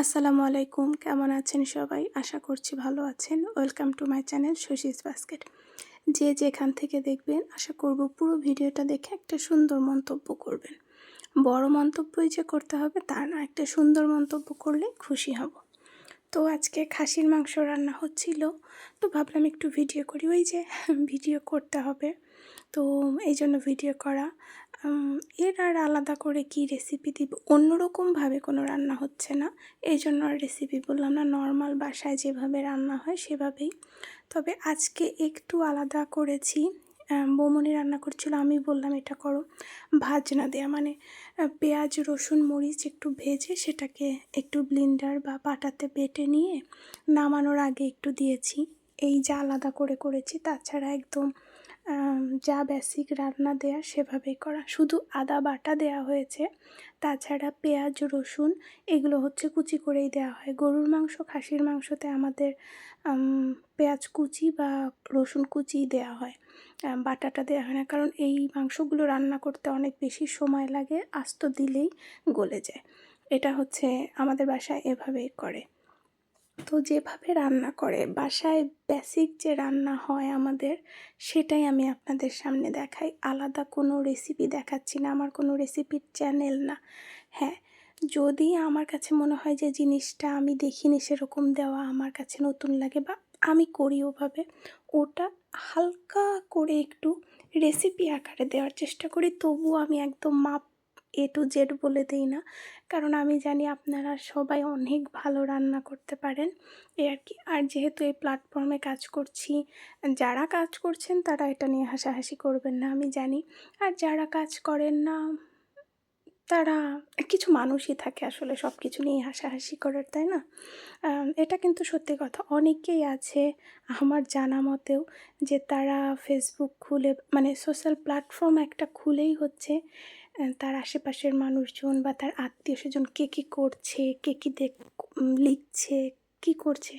আসসালামু আলাইকুম, কেমন আছেন সবাই? আশা করছি ভালো আছেন। Welcome to my channel Shashi's basket যে যেখান থেকে দেখবেন, আশা করব পুরো ভিডিওটা দেখে একটা সুন্দর মন্তব্য করবেন। বড় মন্তব্যই যে করতে হবে, তা না। একটা সুন্দর মন্তব্য করলে খুশি হব। তো আজকে খাসির মাংস রান্না হচ্ছিল। তো ভাবলাম একটু ভিডিও করি। ওই যে, ভিডিও করতে হবে। তো এই জন্য ভিডিও করা। এর আর আলাদা করে কি রেসিপি দিব? অন্যরকমভাবে কোনো রান্না হচ্ছে না। এই জন্য আর রেসিপি বললাম না নর্মাল বাসায় যেভাবে রান্না হয় সেভাবেই। তবে আজকে একটু আলাদা করেছি। বৌমনি রান্না করছিল, আমি বললাম এটা করো। ভাজনা দেয়া মানে পেঁয়াজ, রসুন, মরিচ একটু ভেজে সেটাকে একটু ব্লিন্ডার বা পাটাতে বেটে নিয়ে নামানোর আগে একটু দিয়েছি। এই যা আলাদা করে করেছি, তাছাড়া একদম যা বেসিক রান্না দেয়া সেভাবেই করা। শুধু আদা বাটা দেয়া হয়েছে, তাছাড়া পেঁয়াজ, রসুন, এগুলো হচ্ছে কুচি করেই দেওয়া হয়। গরুর মাংস, খাসির মাংসতে আমাদের পেঁয়াজ কুচি বা রসুন কুচি দেওয়া হয়। বাটাটা দেওয়া হয় না, কারণ এই মাংসগুলো রান্না করতে অনেক বেশি সময় লাগে, আস্ত দিলেই গলে যায়। এটা হচ্ছে আমাদের বাসায় এভাবেই করে। তো যেভাবে রান্না করে, বাসায় বেসিক যে রান্না হয় আমাদের, সেটাই আমি আপনাদের সামনে দেখাই। আলাদা কোনো রেসিপি দেখাচ্ছি না, আমার কোনো রেসিপির চ্যানেল না। হ্যাঁ যদি আমার কাছে মনে হয় যে জিনিসটা আমি দেখিনি সেরকম দেওয়া আমার কাছে নতুন লাগে বা আমি করি ওভাবে, ওটা হালকা করে একটু রেসিপি আকারে দেওয়ার চেষ্টা করি, তবুও আমি একদম মাপ এ টু জেড বলে দিই না। কারণ আমি জানি আপনারা সবাই অনেক ভালো রান্না করতে পারেন। এই আর কি। আর যেহেতু এই প্ল্যাটফর্মে কাজ করছি, যারা কাজ করছেন তারা এটা নিয়ে হাসাহাসি করবেন না, আমি জানি। আর যারা কাজ করেন না, তারা কিছু মানুষই থাকে আসলে সব কিছু নিয়ে হাসাহাসি করার, তাই না? এটা কিন্তু সত্যি কথা। অনেকেই আছে আমার জানা মতেও যে তারা ফেসবুক খুলে মানে সোশ্যাল প্ল্যাটফর্ম একটা খুলেই হচ্ছে। তার আশেপাশের মানুষজন বা তার আত্মীয় স্বজন কে কী করছে, কে কী দেখ লিখছে, কী করছে,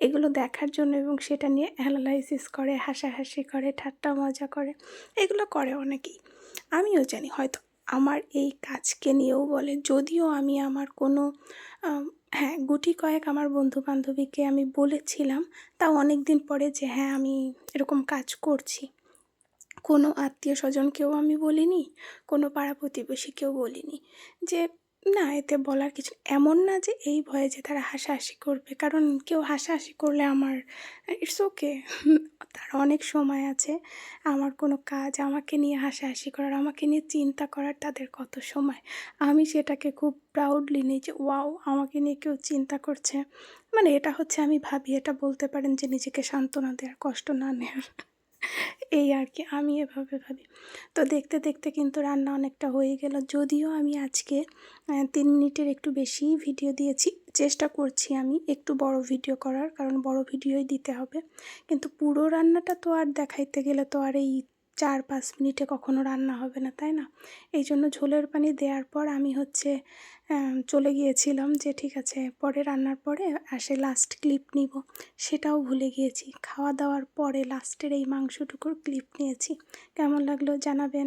এগুলো দেখার জন্য এবং সেটা নিয়ে অ্যানালাইসিস করে, হাসাহাসি করে, ঠাট্টা মজা করে, এগুলো করে অনেকেই। আমিও জানি হয়তো আমার এই কাজকে নিয়েও বলে, যদিও আমি আমার কোনো হ্যাঁ গুটি কয়েক আমার বন্ধু বান্ধবীকে আমি বলেছিলাম, তাও অনেক দিন পরে যে হ্যাঁ আমি এরকম কাজ করছি। কোনো আত্মীয় স্বজনকেও আমি বলিনি, কোনো পাড়া প্রতিবেশীকেও বলিনি যে, না, এতে বলার কিছু এমন না যে এই ভয়ে যে তারা হাসাহাসি করবে, কারণ কেউ হাসাহাসি করলে আমার ইটস ওকে তার অনেক সময় আছে, আমার কোনো কাজ, আমাকে নিয়ে হাসাহাসি করার, আমাকে নিয়ে চিন্তা করার তাদের কত সময়। আমি সেটাকে খুব প্রাউডলি নিই যে ওয়াও আমাকে নিয়ে কেউ চিন্তা করছে। মানে এটা হচ্ছে আমি ভাবি, এটা বলতে পারেন যে নিজেকে সান্ত্বনা দেওয়ার, কষ্ট না নেওয়ার। এই আর কি, আমি এভাবে ভাবি। তো দেখতে দেখতে কিন্তু রান্না অনেকটা হয়ে গেল। যদিও আমি আজকে তিন মিনিটের একটু বেশি ভিডিও দিয়েছি, চেষ্টা করছি আমি একটু বড় ভিডিও করার, কারণ বড় ভিডিওই দিতে হবে। কিন্তু পুরো রান্নাটা তো আর দেখাইতে গেলে তো আর এই চার পাঁচ মিনিটে কখনো রান্না হবে না, তাই না? এই জন্য ঝোলের পানি দেওয়ার পর আমি হচ্ছে চলে গিয়েছিলাম যে ঠিক আছে, পরে রান্নার পরে আসে লাস্ট ক্লিপ নিব। সেটাও ভুলে গিয়েছি। খাওয়া দাওয়ার পরে লাস্টের এই মাংসটুকুর ক্লিপ নিয়েছি। কেমন লাগল জানাবেন?